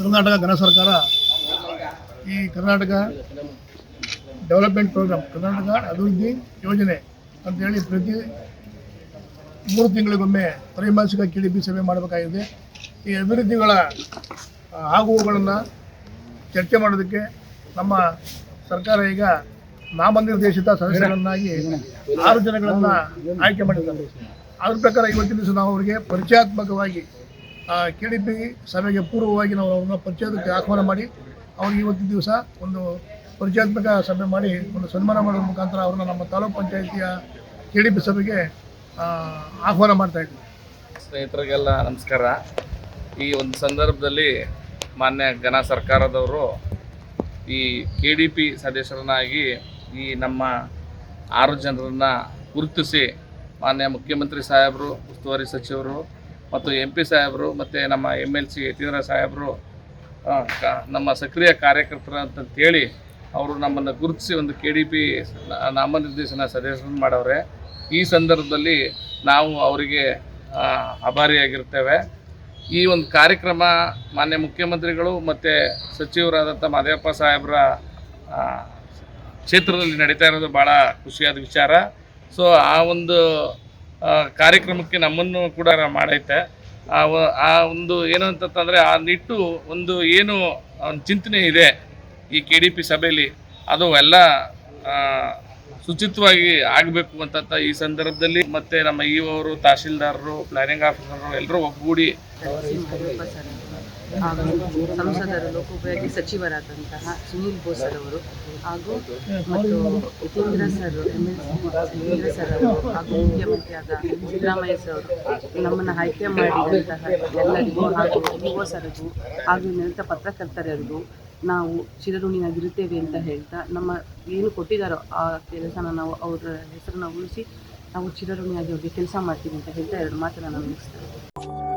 ಕರ್ನಾಟಕ ಘನ ಸರ್ಕಾರ ಈ ಕರ್ನಾಟಕ ಡೆವಲಪ್ಮೆಂಟ್ ಪ್ರೋಗ್ರಾಮ್, ಕರ್ನಾಟಕ ಅಭಿವೃದ್ಧಿ ಯೋಜನೆ ಅಂತೇಳಿ ಪ್ರತಿ ಮೂರು ತಿಂಗಳಿಗೊಮ್ಮೆ ತ್ರೈಮಾಸಿಕ ಕೆ ಡಿ ಪಿ ಸಭೆ ಮಾಡಬೇಕಾಗಿದೆ. ಈ ಅಭಿವೃದ್ಧಿಗಳ ಆಗುವುಗಳನ್ನು ಚರ್ಚೆ ಮಾಡೋದಕ್ಕೆ ನಮ್ಮ ಸರ್ಕಾರ ಈಗ ನಾಮನಿರ್ದೇಶಿತ ಸದಸ್ಯರನ್ನಾಗಿ ಆರು ಜನಗಳನ್ನು ಆಯ್ಕೆ ಮಾಡಿದ್ದಾರೆ. ಅದ್ರ ಪ್ರಕಾರ ಇವತ್ತಿನ ದಿವಸ ನಾವು ಅವರಿಗೆ ಪರಿಚಯಾತ್ಮಕವಾಗಿ ಕೆ ಡಿ ಪಿ ಸಭೆಗೆ ಪೂರ್ವವಾಗಿ ನಾವು ಅವ್ರನ್ನ ಪರಿಚಯಕ್ಕೆ ಆಹ್ವಾನ ಮಾಡಿ, ಅವ್ರಿಗೆ ಇವತ್ತು ದಿವಸ ಒಂದು ಪರಿಚಯಾತ್ಮಕ ಸಭೆ ಮಾಡಿ ಒಂದು ಸನ್ಮಾನ ಮಾಡೋದ್ರ ಮುಖಾಂತರ ಅವ್ರನ್ನ ನಮ್ಮ ತಾಲೂಕು ಪಂಚಾಯಿತಿಯ ಕೆ ಡಿ ಪಿ ಸಭೆಗೆ ಆಹ್ವಾನ ಮಾಡ್ತಾ ಇದ್ವಿ. ಸ್ನೇಹಿತರಿಗೆಲ್ಲ ನಮಸ್ಕಾರ. ಈ ಒಂದು ಸಂದರ್ಭದಲ್ಲಿ ಮಾನ್ಯ ಘನ ಸರ್ಕಾರದವರು ಈ ಕೆ ಡಿ ಪಿ ಸದಸ್ಯರನ್ನಾಗಿ ಈ ನಮ್ಮ ಆರು ಜನರನ್ನು ಗುರುತಿಸಿ ಮಾನ್ಯ ಮುಖ್ಯಮಂತ್ರಿ ಸಾಹೇಬರು, ಉಸ್ತುವಾರಿ ಸಚಿವರು ಮತ್ತು ಎಂ ಪಿ ಸಾಹೇಬರು ಮತ್ತು ನಮ್ಮ ಎಂ ಎಲ್ ಸಿ ಯತೀಂದ್ರ ಸಾಹೇಬರು ನಮ್ಮ ಸಕ್ರಿಯ ಕಾರ್ಯಕರ್ತರು ಅಂತಂತೇಳಿ ಅವರು ನಮ್ಮನ್ನು ಗುರುತಿಸಿ ಒಂದು ಕೆ ಡಿ ಪಿ ನಾಮನಿರ್ದೇಶನ ಸಜೆಷನ್ ಮಾಡವ್ರೆ. ಈ ಸಂದರ್ಭದಲ್ಲಿ ನಾವು ಅವರಿಗೆ ಆಭಾರಿಯಾಗಿರ್ತೇವೆ. ಈ ಒಂದು ಕಾರ್ಯಕ್ರಮ ಮಾನ್ಯ ಮುಖ್ಯಮಂತ್ರಿಗಳು ಮತ್ತು ಸಚಿವರಾದಂಥ ಮಾದೇವಪ್ಪ ಸಾಹೇಬರ ಕ್ಷೇತ್ರದಲ್ಲಿ ನಡೀತಾ ಇರೋದು ಭಾಳ ಖುಷಿಯಾದ ವಿಚಾರ. ಸೊ ಆ ಒಂದು ಕಾರ್ಯಕ್ರಮಕ್ಕೆ ನಮ್ಮನ್ನು ಕೂಡ ಮಾಡೈತೆ. ಆ ಆ ಒಂದು ಏನು ಅಂತಂತಂದರೆ ಆ ನಿಟ್ಟು ಒಂದು ಏನು ಚಿಂತನೆ ಇದೆ ಈ ಕೆ ಡಿ ಪಿ ಸಭೆಯಲ್ಲಿ. ಅದು ಎಲ್ಲ ಶುಚಿತ್ವವಾಗಿ ಆಗಬೇಕು ಅಂತ ಈ ಸಂದರ್ಭದಲ್ಲಿ ಮತ್ತೆ ನಮ್ಮ ಇ ಅವರು, ತಹಶೀಲ್ದಾರರು ಪ್ಲಾನಿಂಗ್ ಆಫೀಸರ್ ಎಲ್ಲರೂ ಒಗ್ಗೂಡಿ ಹಾಗೂ ಸಂಸದರು, ಲೋಕೋಪಯೋಗಿ ಸಚಿವರಾದಂತಹ ಸುನೀಲ್ ಬೋಸರ್ ಅವರು ಹಾಗೂ ಮತ್ತು Yathindra sir M L sir ಅವರು ಹಾಗೂ ಮುಖ್ಯಮಂತ್ರಿಯಾದ ಸಿದ್ದರಾಮಯ್ಯ ಸರ್ ಅವರು ನಮ್ಮನ್ನು ಆಯ್ಕೆ ಮಾಡಿದಂತಹ ಎಲ್ಲರಿಗೂ ಹಾಗೂ ಯುವ ಸರ್ಗೂ ಹಾಗೂ ನಿರತ ಪತ್ರಕರ್ತರಿಗೂ ನಾವು ಚಿರಋಣಿಯಾಗಿರುತ್ತೇವೆ ಅಂತ ಹೇಳ್ತಾ ನಮ್ಮ ಏನು ಕೊಟ್ಟಿದ್ದಾರೋ ಆ ಕೆಲಸನ ನಾವು ಅವರ ಹೆಸರನ್ನ ಉಳಿಸಿ ನಾವು ಚಿರಋಣಿಯಾಗಿ ಅವ್ರಿಗೆ ಕೆಲಸ ಮಾಡ್ತೀವಿ ಅಂತ ಹೇಳ್ತಾ ಎರಡು ಮಾತನ್ನು ನಾನು ಮುಗಿಸ್ತೇನೆ.